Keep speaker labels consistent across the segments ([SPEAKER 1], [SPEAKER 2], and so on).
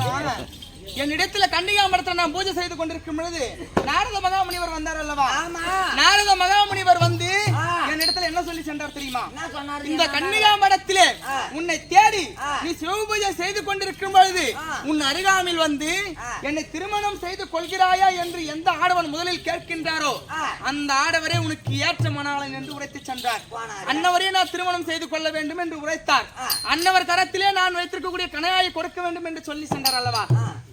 [SPEAKER 1] அப்புறம்.
[SPEAKER 2] என்னிடத்துல கன்னிகாமரத்துல நான் பூஜை செய்து கொண்டிருக்கும் பொழுது நாரத மகாமுனிவர் வந்தார் அல்லவா
[SPEAKER 3] ஆமா
[SPEAKER 2] நாரத மகாமுனிவர் வந்து. என்னிடத்துல என்ன சொல்லி சென்றார் தெரியுமா இந்த கன்னிகாமடத்திலே. உன்னை தேடி. நீ சிவபூஜை செய்து கொண்டிருக்கும் பொழுது. உன் அருகாமையில் வந்து. என்னை திருமணம் செய்து கொள்கிறாயா என்று எந்த ஆடவன் முதலில் கேட்கின்றாரோ. அந்த ஆடவரே உனக்கு ஏற்ற மணாளன் என்று உரைத்து சென்றார். அன்னவரே நான் திருமணம் செய்து கொள்ள வேண்டும் என்று உரைத்தார். அன்னவர் கரத்திலே நான் வைத்திருக்கக்கூடிய கணையாயை கொடுக்க வேண்டும் என்று சொல்லி சென்றார் அல்லவா.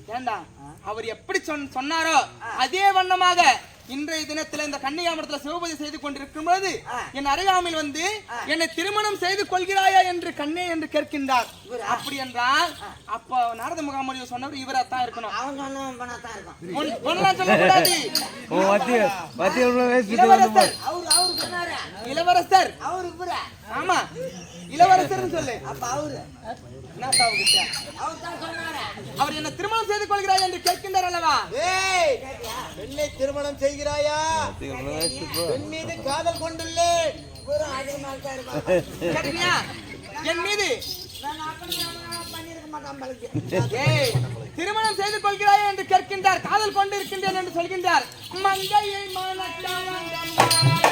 [SPEAKER 2] ஏண்டா அவர் எப்படி சொன்- சொன்னாரோ அதே வண்ணமாக இன்றைய தினத்துல இந்த கன்னியாமரத்துல சிவபூஜை செய்து கொண்டிருக்கும் பொழுது. என் அருகாமையில் வந்து என்னை திருமணம் செய்து கொள்கிறாயா என்று கண்ணே என்று கேட்கின்றார். அப்படி என்றால் அப்ப நாரத முகாமணி சொன்னவர் இருக்கணும்.
[SPEAKER 3] பண்ணா தான்
[SPEAKER 4] மத்திய
[SPEAKER 2] இளவரசர்.
[SPEAKER 3] அவரு அவரு சொன்னாரு.
[SPEAKER 2] இளவரசர்.
[SPEAKER 3] அவரு இவரு
[SPEAKER 2] ஆமா. இளவரசர்னு சொல்லு.
[SPEAKER 3] அப்ப அவரு? அவர் தான் சொன்னாரு.
[SPEAKER 2] அவர் என்ன திருமணம் செய்து கொள்கிறாயா என்று கேட்கின்றார் அல்லவா?
[SPEAKER 1] ஏய் என்னை திருமணம் செய்கிறாயா? என் மீது காதல் கொண்டுள்ளேன்.
[SPEAKER 2] என் மீது? திருமணம் செய்து கொள்கிறாய் என்று கேட்கின்றார் காதல் கொண்டு இருக்கின்றேன் என்று சொல்கின்றார். மங்கையை
[SPEAKER 1] என்னே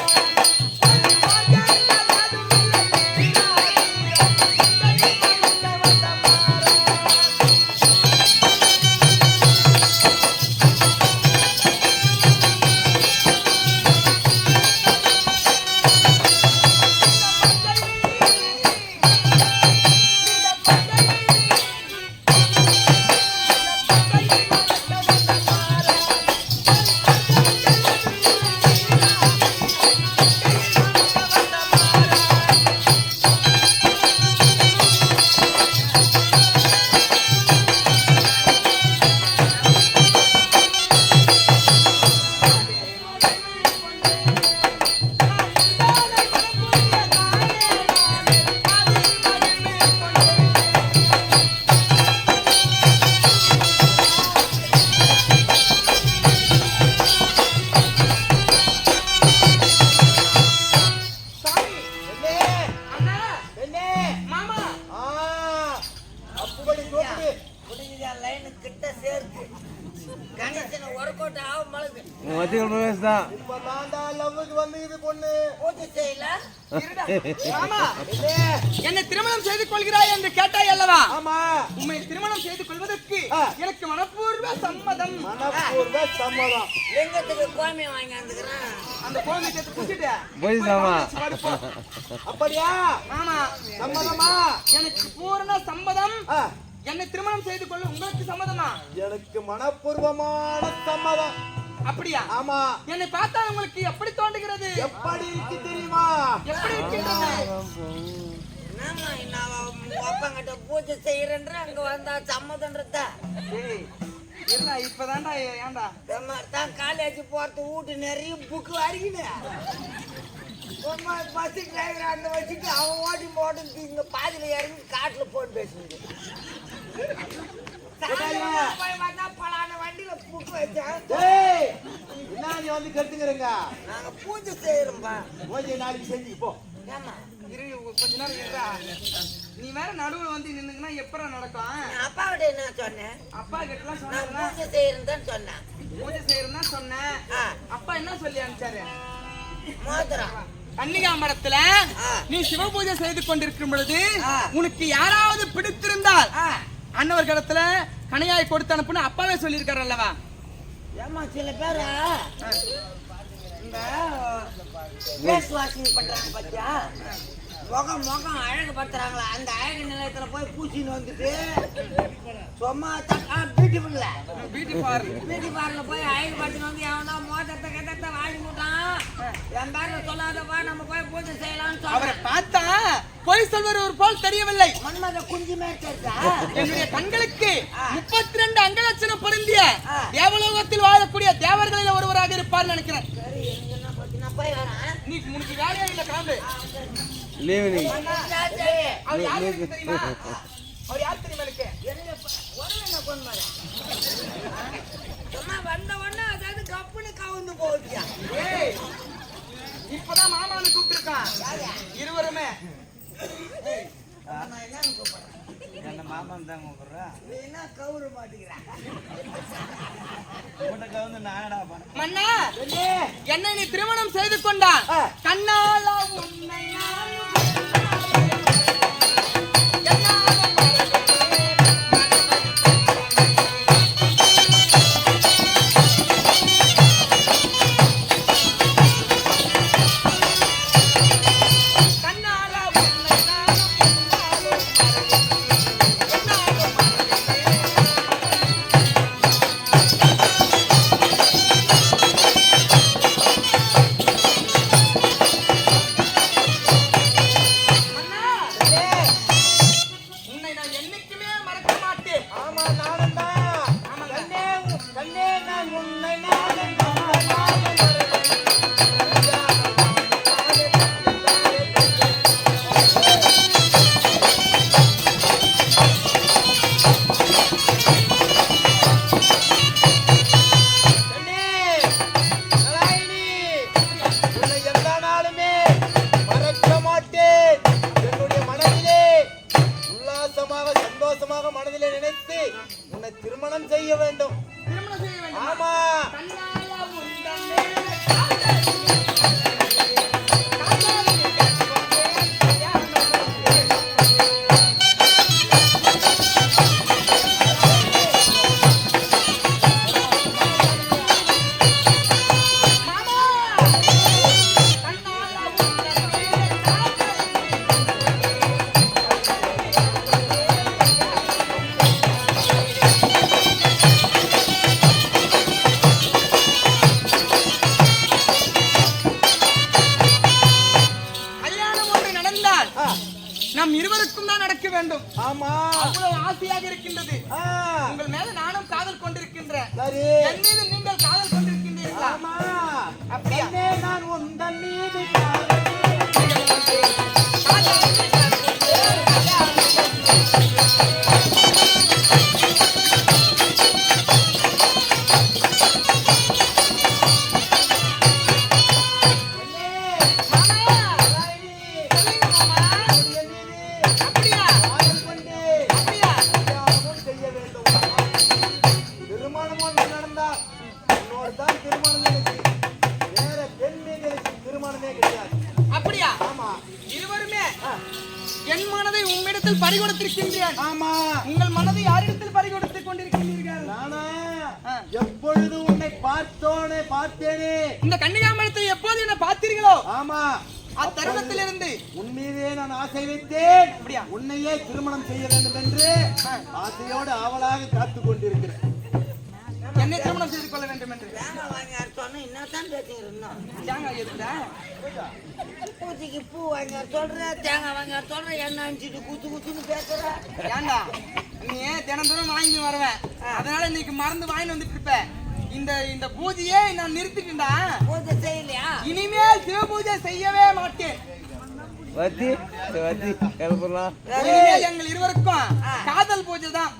[SPEAKER 1] என்னே என்னை
[SPEAKER 2] திருமணம் செய்து கொள்கிறாய் என்று கேட்டாய் அல்லவா?
[SPEAKER 1] ஆமா.
[SPEAKER 2] உண்மை திருமணம் செய்து கொள்வதற்கு. எனக்கு மனப்பூர்வ சம்மதம்.
[SPEAKER 1] மனப்பூர்வ சம்மதம்.
[SPEAKER 3] லிங்கத்துக்கு கோமியம் வாங்கி வந்துக்கிறேன்?
[SPEAKER 2] அந்த கோமியத்தை குடிச்சிட்டு
[SPEAKER 4] போய் சாமா.
[SPEAKER 1] அப்படியா?
[SPEAKER 2] ஆமா.
[SPEAKER 1] சம்மதமா?
[SPEAKER 2] எனக்கு பூரண சம்மதம். என்னை திருமணம் செய்து கொள்ள உங்களுக்கு சம்மதமா?
[SPEAKER 1] எனக்கு மனப்பூர்வமான சம்மதம்.
[SPEAKER 2] அப்படியா?
[SPEAKER 1] ஆமா.
[SPEAKER 2] என்னை பார்த்தா உங்களுக்கு எப்படி தோன்றுகிறது?
[SPEAKER 1] எப்படி இருக்கு தெரியுமா?
[SPEAKER 2] எப்படி இருக்கின்றது
[SPEAKER 3] பூஜை செய்யறேன்ற அங்க வந்தா சம்மதன்றத
[SPEAKER 2] இல்ல இப்பதான்டா ஏன்டா?
[SPEAKER 3] தான் காலேஜ் போறது வீட்டு நிறைய புக்கு வரைக்குது பஸ் டிரைவர் அந்த வச்சுட்டு அவன் ஓட்டி போட்டு இங்க பாதியில இறங்கி காட்டுல போட்டு பேசுறது. போய் பார்த்தா பலான வண்டியில புக்கு வச்சேன்
[SPEAKER 1] டேய் என்ன நீ வந்து கெடுத்துக்கிறங்க.
[SPEAKER 3] நாங்க பூஜை செய்யறோம்பா
[SPEAKER 1] ஓஜி நாளைக்கு செஞ்சு போ.
[SPEAKER 3] ஏமா
[SPEAKER 2] இரு கொஞ்ச நேரம் இருடா நீ வேற நடுவுல வந்து நின்னுங்கன்னா எப்பரா நடக்கும்?
[SPEAKER 3] நான் அப்பாவிட்ட என்ன சொன்னேன்
[SPEAKER 2] அப்பா கிட்டலாம்
[SPEAKER 3] நான்
[SPEAKER 2] சொன்னா
[SPEAKER 3] பூஜை செய்யறேன்னு தான் சொன்னேன்.
[SPEAKER 2] பூஜை செய்யறதா சொன்னேன். அப்பா என்ன சொல்லி அனுப்பிச்சாரு?
[SPEAKER 3] மோதிரம்.
[SPEAKER 2] கன்னிகா மடத்துல
[SPEAKER 3] ஆ.
[SPEAKER 2] நீ சிவ பூஜை செய்து கொண்டிருக்கும் பொழுது. உனக்கு யாராவது பிடித்திருந்தால் அன்னவர் கடத்துல கனையாய் கொடுத்து அனுப்புன்னு அப்பாவே சொல்லியிருக்காரு அல்லவா?
[SPEAKER 3] ஏமா சில பேர் இந்த ஃபேஸ் வாஷிங் பண்றாங்க பாத்தியா? முகம் முகம் அழகு படுத்துறாங்களா அந்த அழகு நிலையத்துல போய் பூச்சின்னு வந்துட்டு சும்மா பியூட்டிஃபுல்ல
[SPEAKER 2] பியூட்டி பார்லர்
[SPEAKER 3] பியூட்டி பார்லர் போய் அழகு படுத்துன்னு வந்து எவனா மோதத்தை கதத்தை வாங்கி விட்டான் என் பேர்ல சொல்லாதப்பா நம்ம போய் பூஜை செய்யலாம்னு
[SPEAKER 2] அவரை பார்த்தா பொய் சொல்வர் ஒரு போல் தெரியவில்லை.
[SPEAKER 3] மன்மத குஞ்சு தெரிஞ்சா
[SPEAKER 2] என்னுடைய கண்களுக்கு முப்பத்தி ரெண்டு அங்கலட்சணம் பொருந்திய. தேவலோகத்தில் வாழக்கூடிய தேவர்களில் ஒருவராக இருப்பார் நினைக்கிறேன்.
[SPEAKER 3] சரி என்ன நான் போய் வரேன்.
[SPEAKER 2] நீ உனக்கு வேலையே இல்லை கிளம்பு
[SPEAKER 4] லீவு நீ
[SPEAKER 2] அவர் யாரு தெரியுமா? அவர் யார் தெரியுமா எனக்கு?
[SPEAKER 3] சும்மா வந்த உடனே அதாவது கப்புன்னு கவுந்து போகுதியா
[SPEAKER 2] ஏய், இப்பதான் மாமான்னு கூப்பிட்டுருக்கான். இருவருமே.
[SPEAKER 5] என்ன மாமன் தான் கூப்பிடுறா
[SPEAKER 3] நீ என்ன கவுரு மாட்டேங்கிறான்
[SPEAKER 5] உங்கள்கிட்ட வந்து நானடா
[SPEAKER 2] மன்னா என்னை நீ திருமணம் செய்து கொண்டான் கண்ணாலா உன்னை என் மனதை உம்மிடத்தில் பறிகொடுத்திருக்கின்றேன்
[SPEAKER 1] ஆமா.
[SPEAKER 2] உங்கள் மனதை யாரிடத்தில் பறிகொடுத்துக் கொண்டிருக்கின்றீர்கள்?
[SPEAKER 1] நானா. எப்பொழுது உன்னை பார்த்தோனே பார்த்தேனே?
[SPEAKER 2] இந்த கன்னிகாமரத்தை எப்போது என்ன பார்த்தீர்களோ?
[SPEAKER 1] ஆமா.
[SPEAKER 2] அத்தருணத்திலிருந்து.
[SPEAKER 1] உன் மீதே நான் ஆசை வைத்தேன்.
[SPEAKER 2] அப்படியா?
[SPEAKER 1] உன்னையே திருமணம் செய்ய வேண்டும் என்று ஆசையோடு ஆவலாக காத்துக் கொண்டிருக்கிறேன்.
[SPEAKER 2] என்னை திருமணம் செய்து கொள்ள வேண்டும் என்று
[SPEAKER 3] வாங்கி? பூச்சிக்கு பூ வாங்கி சொல்ற தேங்காய் வாங்கி சொல்ற எண்ணெய் அணிச்சிட்டு குத்து குத்துன்னு பேசுற.
[SPEAKER 2] ஏன்டா நீ தினந்தோறும் வாங்கி வருவேன் அதனால இன்னைக்கு மறந்து வாங்கிட்டு வந்துட்டு இருப்ப. இந்த இந்த பூஜையே நான் நிறுத்திட்டேன்டா.
[SPEAKER 3] பூஜை செய்யலையா?
[SPEAKER 2] இனிமேல் சிவ பூஜை செய்யவே மாட்டேன்.
[SPEAKER 4] வத்தி வத்தி கிளப்பலாம்
[SPEAKER 2] இனிமேல் எங்கள் இருவருக்கும் காதல் பூஜை தான்.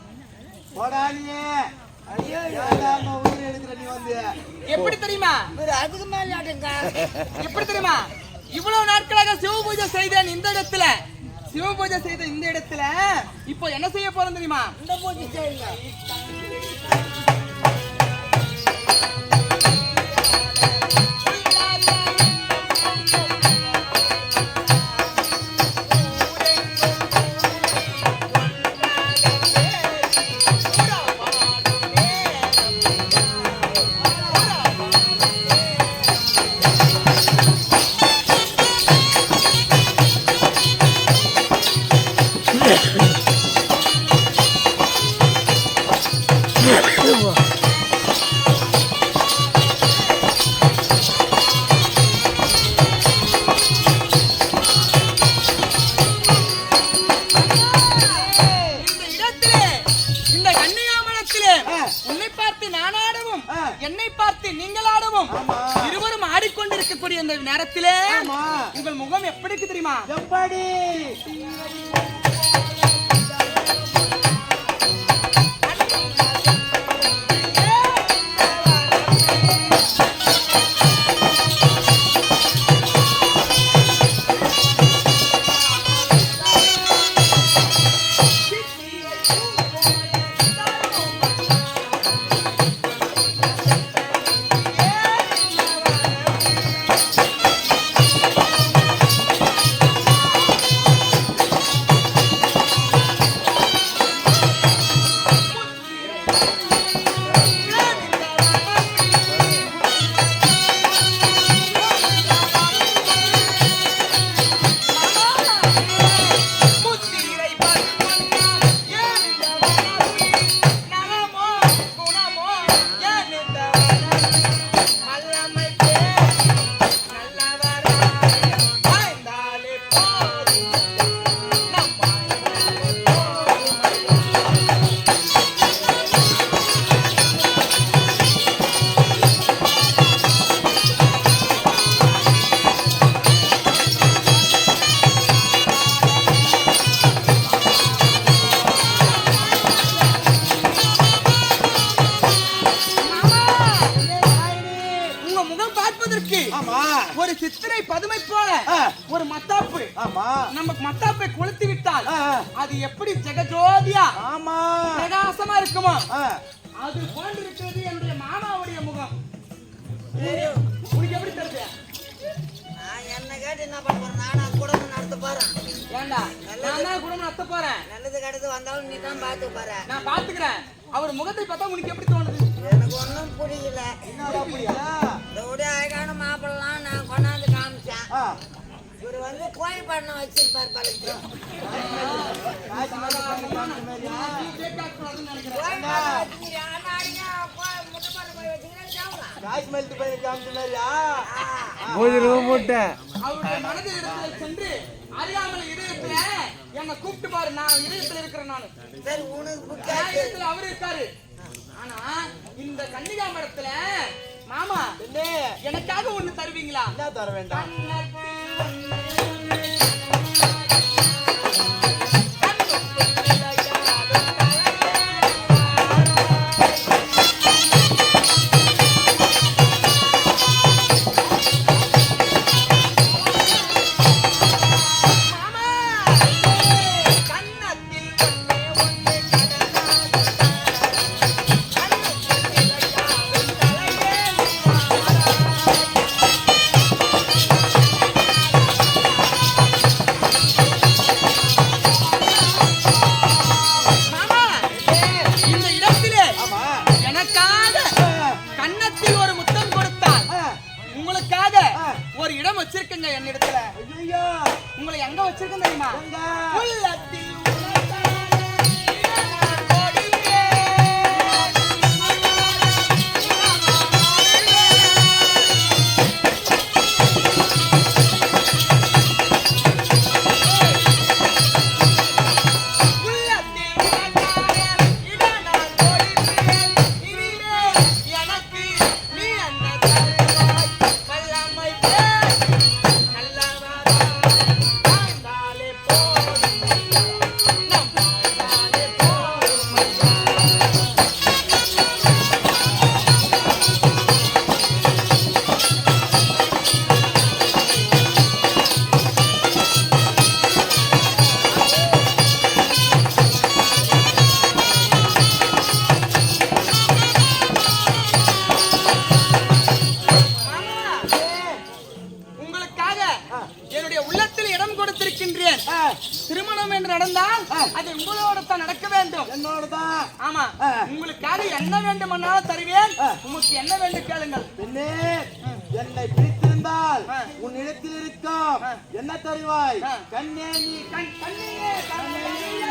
[SPEAKER 1] போடானியே ஐயோ உயிர் எடுக்கிற நீ வந்து?
[SPEAKER 2] எப்படி தெரியுமா?
[SPEAKER 3] அதுக்கு மேல
[SPEAKER 2] எப்படி தெரியுமா? இவ்வளவு நாட்களாக சிவ பூஜை செய்தேன் இந்த இடத்துல. சிவ பூஜை செய்த இந்த இடத்துல. இப்போ என்ன செய்ய போறோம் தெரியுமா?
[SPEAKER 3] இந்த பூஜை செய்யுங்க.
[SPEAKER 2] நம்ம மத்தாப்பை கொளுத்து விட்டால். அது எப்படி ஜெகஜோதியா
[SPEAKER 1] ஆமா.
[SPEAKER 2] பிரகாசமா இருக்குமோ. அது போன்று இருக்கிறது என்னுடைய மாமாவுடைய முகம். உனக்கு எப்படி தெரியுது?
[SPEAKER 3] நான் என்ன கேட்டு என்ன பண்ண போறேன்? நானும் குடும்பம் நடத்த போறேன்.
[SPEAKER 2] ஏண்டா? நான் தான் குடும்பம் நடத்த போறேன்.
[SPEAKER 3] நல்லது கெட்டது வந்தாலும் நீ தான் பார்த்து பாரு
[SPEAKER 2] நான் பாத்துக்கிறேன் அவர் முகத்தை பார்த்தா உனக்கு எப்படி தோணுது?
[SPEAKER 3] எனக்கு ஒன்றும் புரியல.
[SPEAKER 1] என்னடா புரியல?
[SPEAKER 3] இந்த உடைய அழகான மாப்பிள்ளலாம் நான் கொண்டாந்து காமிச்சேன். இவர் வந்து கோயில் பண்ண வச்சிருப்பார்
[SPEAKER 1] பண்ண
[SPEAKER 3] போய்
[SPEAKER 1] காமிச்ச மாதிரியா?
[SPEAKER 4] போட்டேன்
[SPEAKER 2] அவருடைய மனது இடத்துல சென்று அறியாமல் இதயத்துல என்னை கூப்பிட்டு பாரு நான் இதயத்துல இருக்கிறேன் நானு.
[SPEAKER 3] சரி உனக்கு
[SPEAKER 2] இதயத்துல அவரு இருக்காரு. ஆனா இந்த கன்னிகா மரத்துல மாமா
[SPEAKER 1] என்ன?
[SPEAKER 2] எனக்காக ஒண்ணு தருவீங்களா?
[SPEAKER 1] என்ன தர வேண்டாம்?
[SPEAKER 2] இந்த என்ன தருவாய்.
[SPEAKER 1] கண்ணே நீ
[SPEAKER 2] கண் கண்ணியே கண்ணியே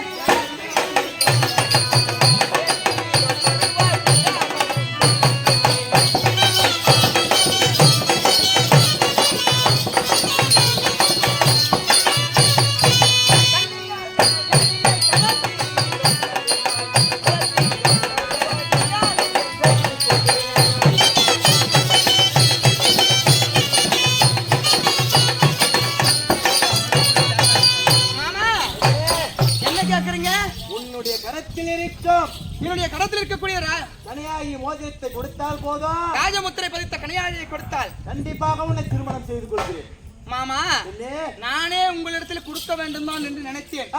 [SPEAKER 2] நானே உங்களிடத்தில் கொடுக்க வேண்டும் தான் என்று நினைத்தேன்.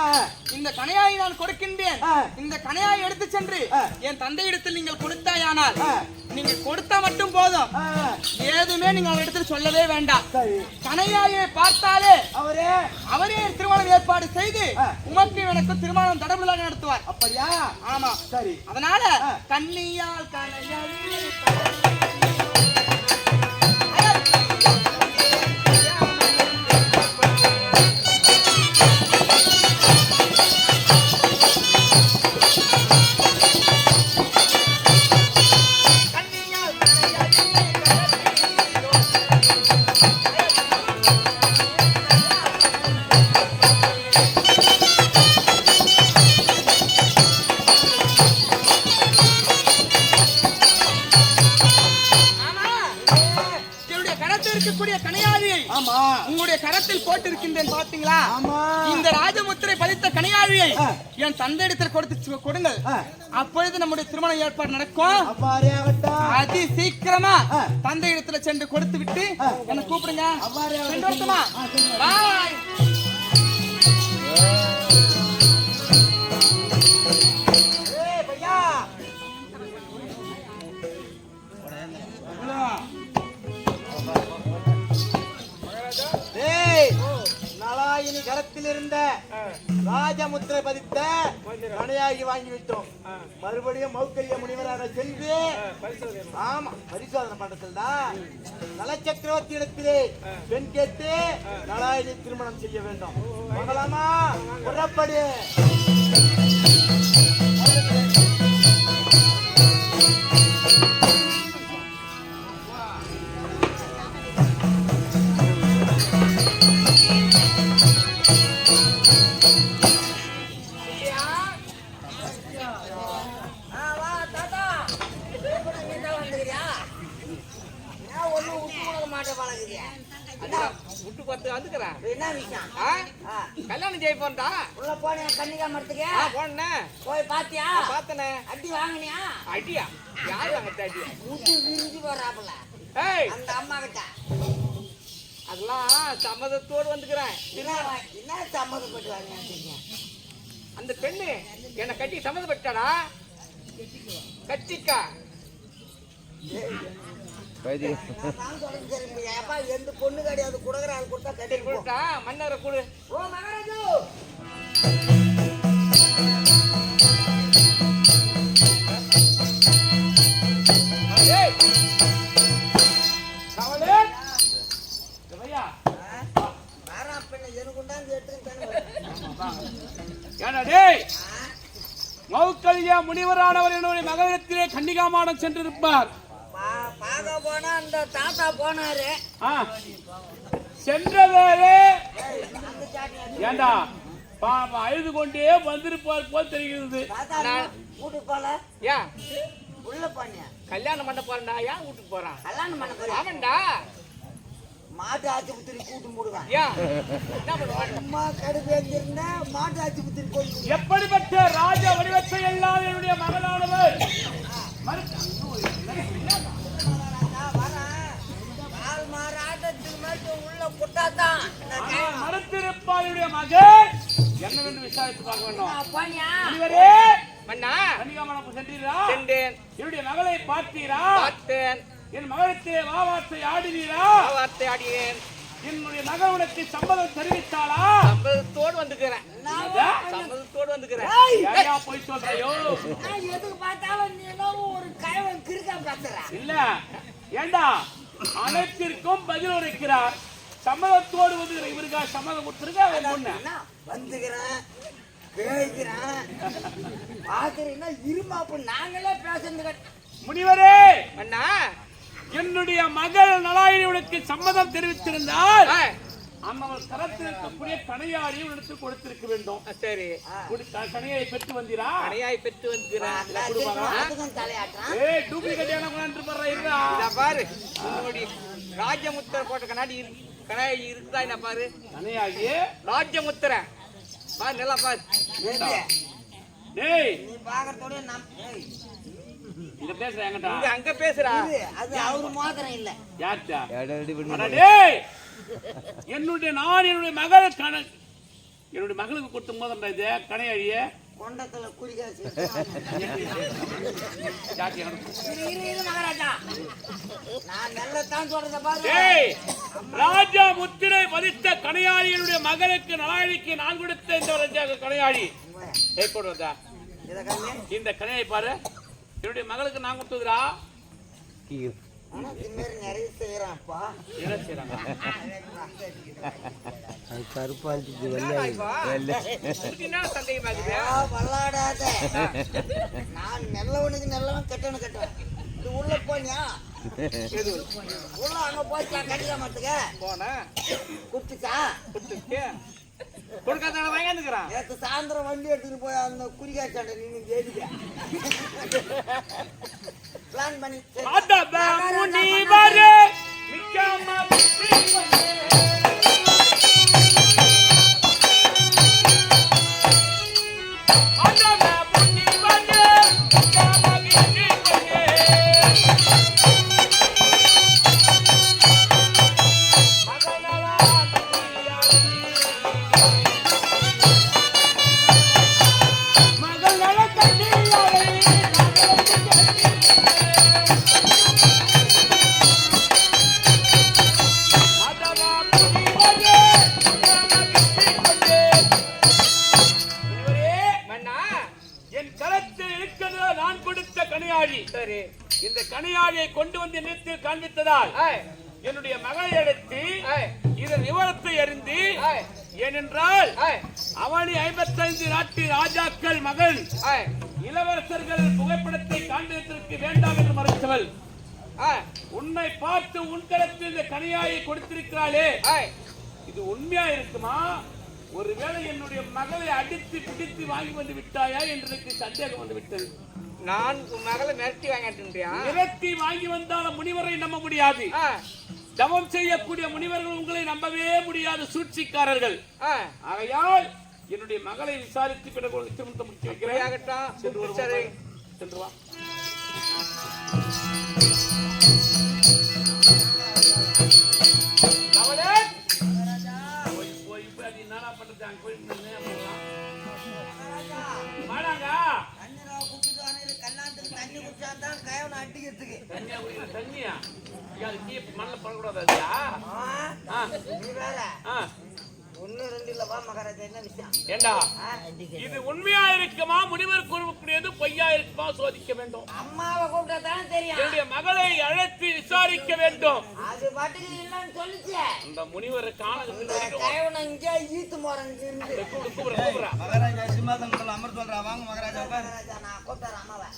[SPEAKER 2] இந்த கனையாயை நான் கொடுக்கின்றேன். இந்த கனையாயை எடுத்து சென்று. என் தந்தையிடத்தில் நீங்கள் கொடுத்தாயானால்
[SPEAKER 1] ஆ.
[SPEAKER 2] நீங்க கொடுத்தா மட்டும் போதும். ஏதுமே நீங்க அவரிடத்தில் சொல்லவே வேண்டாம். கனையாயை பார்த்தாலே
[SPEAKER 1] அவரே.
[SPEAKER 2] அவரே திருமணம் ஏற்பாடு செய்து. உமக்கு எனக்கு திருமணம் தடபுடலாக நடத்துவார்.
[SPEAKER 1] அப்படியா?
[SPEAKER 2] ஆமா.
[SPEAKER 1] சரி.
[SPEAKER 2] அதனால. கண்ணியால் கனையாழி
[SPEAKER 1] ஆ.
[SPEAKER 2] என் தந்தையிடத்தில் கொடுத்து கொடுங்கள். அப்பொழுது நம்முடைய திருமண ஏற்பாடு நடக்கும் அதி சீக்கிரமா. தந்தை இடத்துல சென்று கொடுத்து விட்டு. என்ன கூப்பிடுங்க. சென்று
[SPEAKER 1] சென்று வரட்டும்.
[SPEAKER 2] பாய்
[SPEAKER 1] நலாயினி கரத்தில் இருந்த ராஜமுத்திரை பதித்த கணையாகி வாங்கி விட்டோம். மறுபடியும் மௌக்கல்ய முனிவராக சென்று ஆமா பரிசோதனை. பண்றதுல தான் நல சக்கரவர்த்தி இடத்திலே பெண் கேட்டு நலாயினி திருமணம் செய்ய வேண்டும். மகளாமா புறப்படு
[SPEAKER 3] ஆ, வா, விட்டு கொடுக்க
[SPEAKER 6] விட்டு வந்துக்கிறேன்
[SPEAKER 3] என்ன விஷயம்?
[SPEAKER 6] ஆ?
[SPEAKER 3] ஆ,
[SPEAKER 6] கல்யாணம் ஜெய் போறா
[SPEAKER 3] உள்ள போனியா கன்னிகா மரத்துக்கு?
[SPEAKER 6] போனேன்
[SPEAKER 3] போய் பாத்தியா?
[SPEAKER 6] பார்த்தனே
[SPEAKER 3] அடி வாங்கினியா
[SPEAKER 6] அடியா யாரு வாங்க அடியா
[SPEAKER 3] முட்டு விரிஞ்சு வர்றாப்புல. அந்த அம்மா கிட்ட.
[SPEAKER 6] அதெல்லாம் சம்மதத்தோடு வந்துக்கிறேன்.
[SPEAKER 3] என்ன சம்மதப்பட்டு?
[SPEAKER 6] அந்த பெண்ணு என்னை கட்டி சம்மதப்பட்டாடா கட்டிக்கா.
[SPEAKER 3] எந்த பொண்ணு கிடையாது. குடுக்குற ஆள் கொடுத்தா கட்டி.
[SPEAKER 6] கொடுத்தா மன்னரை கொடு.
[SPEAKER 3] ஓ மகாராஜு!
[SPEAKER 6] மௌக்கல்யா முனிவரானவர் என்னுடைய மகளிடத்திலே கன்னிகாமாடம் சென்றிருப்பார்.
[SPEAKER 3] பார்க்க போனா அந்த தாத்தா போனாரு.
[SPEAKER 6] ஆ சென்ற வேளை
[SPEAKER 3] அந்த சாட்டி அடி.
[SPEAKER 6] ஏண்டா பாப்பா அழுது கொண்டே வந்திருப்பார் போல் தெரிகிறது.
[SPEAKER 3] வீட்டுக்கு போல?
[SPEAKER 6] ஏன்
[SPEAKER 3] உள்ள போனியா?
[SPEAKER 6] கல்யாணம் பண்ண போறேன்டா ஏன் வீட்டுக்கு போறான்.
[SPEAKER 3] கல்யாணம் பண்ண
[SPEAKER 6] ஆமாண்டா.
[SPEAKER 3] மாட்டு ஆஸ்பத்திரி கூட்டு மூடுவான்
[SPEAKER 6] ஏன் என்ன பண்ணுவான்
[SPEAKER 3] அம்மா கடுப்பு எங்கிருந்தா மாட்டு ஆஸ்பத்திரி கொண்டு
[SPEAKER 6] எப்படிப்பட்ட ராஜ வடிவத்தை எல்லாம் என்னுடைய மகனானவர்? என்னுடைய மகன். என்னவென்று விசாரித்து பார்க்க வேண்டும்?
[SPEAKER 3] போனியா?
[SPEAKER 6] இவரே மன்னா கன்னிகாமணம் சென்றீரா
[SPEAKER 5] சென்றேன்.
[SPEAKER 6] என்னுடைய மகளை பார்த்தீரா?
[SPEAKER 5] பார்த்தேன்.
[SPEAKER 6] என் மகளுக்கு வாவாத்தை ஆடினீரா?
[SPEAKER 5] வார்த்தை ஆடியேன்
[SPEAKER 6] என்னுடைய மகள் உனக்கு சம்மதம் தெரிவித்தாளா?
[SPEAKER 5] சம்பளத்தோடு வந்துக்கிறேன்? சம்பளத்தோடு வந்துக்கிறேன்.
[SPEAKER 6] ஏயா! போய் சொல்றையோ?
[SPEAKER 3] நான் எதுக்கு பார்த்தாலும் நீ ஏதோ ஒரு கயவன் கிறுக்கா பேசுற
[SPEAKER 6] இல்ல. ஏண்டா? அனைத்திற்கும் பதில் உரைக்கிறார் சம்மதத்தோடு வந்து இவருக்கா சம்மதம் கொடுத்துருக்க அவன் பொண்ணு?
[SPEAKER 3] வந்துக்கிறேன். பேய்க்கிறேன். பாக்குறீங்கன்னா இருமாப்பு நாங்களே பேசுறது
[SPEAKER 6] முனிவரே!
[SPEAKER 5] அண்ணா
[SPEAKER 6] என்னுடைய மகள் நலாயினியுக்கு சம்மதம் தெரிவித்திருந்தால் அம்மன் கரத்தில் இருக்கக்கூடிய கணையாடி உனக்கு கொடுத்திருக்க வேண்டும்.
[SPEAKER 5] சரி.
[SPEAKER 6] கணையாயை பெற்று வந்தீரா?
[SPEAKER 5] கடையாய் பெற்று
[SPEAKER 3] தலையாட்டுறான்.
[SPEAKER 6] ஏய் டூப்ளிகேட் என்ன கொண்டு போடுற இருடா?
[SPEAKER 5] இத பாரு உன்னுடைய ராஜமுத்திரை போட்ட கண்ணாடி கண்ணாடி இருக்குதா என்ன பாரு.
[SPEAKER 6] கணையாகி
[SPEAKER 5] ராஜமுத்திரை. பாரு நல்லா பாரு.
[SPEAKER 6] டேய்
[SPEAKER 3] நீ பாக்குறதோட
[SPEAKER 6] இங்க பேசுறேன் என்கிட்ட.
[SPEAKER 5] இங்க அங்க பேசுறா.
[SPEAKER 3] அது அவரு மோதிரம் இல்ல.
[SPEAKER 6] டேய் என்னுடைய நான் என்னுடைய மகள் கண என்னுடைய மகளுக்கு கொடுத்த மோதிரம் இது கணையாழிய
[SPEAKER 3] கொண்டத்துல குறிகாசி மகாராஜா. நான் நல்லதான் சொல்றத பாரு
[SPEAKER 6] டேய் ராஜா முத்திரை பதித்த கணையாளி என்னுடைய மகளுக்கு நலாயணிக்கு நான் கொடுத்த இந்த கணையாளி இந்த கணையை பாரு. என்னுடைய மகளுக்கு நான்
[SPEAKER 5] இருக்குது
[SPEAKER 3] ஆ, வல்லாடாத. நான் நல்லவனுக்கு நல்லவன் கெட்டவனு கெட்டவன். இது உள்ள போனியா? உள்ள அங்க போச்சா கட்டிக்க மாட்டுக்க
[SPEAKER 5] போனா
[SPEAKER 3] குடிச்சுச்சா?
[SPEAKER 5] கொடுத்துட்டு கொடுக்காத வாங்கிக்கிறான்
[SPEAKER 3] நேற்று சாயந்தரம் வண்டி எடுத்துட்டு போய் அந்த பிளான் பண்ணி
[SPEAKER 6] என்னுடைய மகளை எடுத்து இதன் விவரத்தை அறிந்து ஏனென்றால் அவனி ஐம்பத்தைந்து நாட்டு ராஜாக்கள் மகள் இளவரசர்கள் புகைப்படத்தை காண்பித்ததற்கு வேண்டாம் என்று மறுத்தவள். உன்னை பார்த்து உன் கரத்தில் இந்த கனியாயை கொடுத்திருக்கிறாளே. இது உண்மையா இருக்குமா? ஒருவேளை என்னுடைய மகளை அடித்து பிடித்து வாங்கி வந்து விட்டாயா என்று சந்தேகம் வந்து விட்டது.
[SPEAKER 5] நான் உன் மகளை மிரட்டி வாங்கிட்டியா
[SPEAKER 6] நிறத்தி வாங்கி வந்தாலும் முனிவரை நம்ப முடியாது. தவம் செய்யக்கூடிய முனிவர்கள் உங்களை நம்பவே முடியாது சூழ்ச்சிக்காரர்கள். ஆகையால் என்னுடைய மகளை விசாரித்து பிறகு நிச்சயமத்தை முடித்து வைக்கிறேன். சென்று வருவோம். சென்று வா. ஏண்டா. இது உண்மையா இருக்குமா? முனிவர் கூறக்கூடியது பொய்யா இருக்குமா? சோதிக்க வேண்டும்.
[SPEAKER 3] அம்மாவை கூப்பிட்டா தானே தெரியும்.
[SPEAKER 6] என்னுடைய மகளை அழைத்து விசாரிக்க வேண்டும்.
[SPEAKER 3] அது பாட்டுக்கு இல்லைன்னு சொல்லிச்சு.
[SPEAKER 6] அந்த முனிவரை காண
[SPEAKER 3] இங்கே ஈத்து
[SPEAKER 6] கூப்பிடுற
[SPEAKER 1] மகாராஜா சிம்மாசனத்தில் அமர் சொல்றா வாங்க மகாராஜா
[SPEAKER 3] நான் கூப்பிட்டேன் அம்மாவை.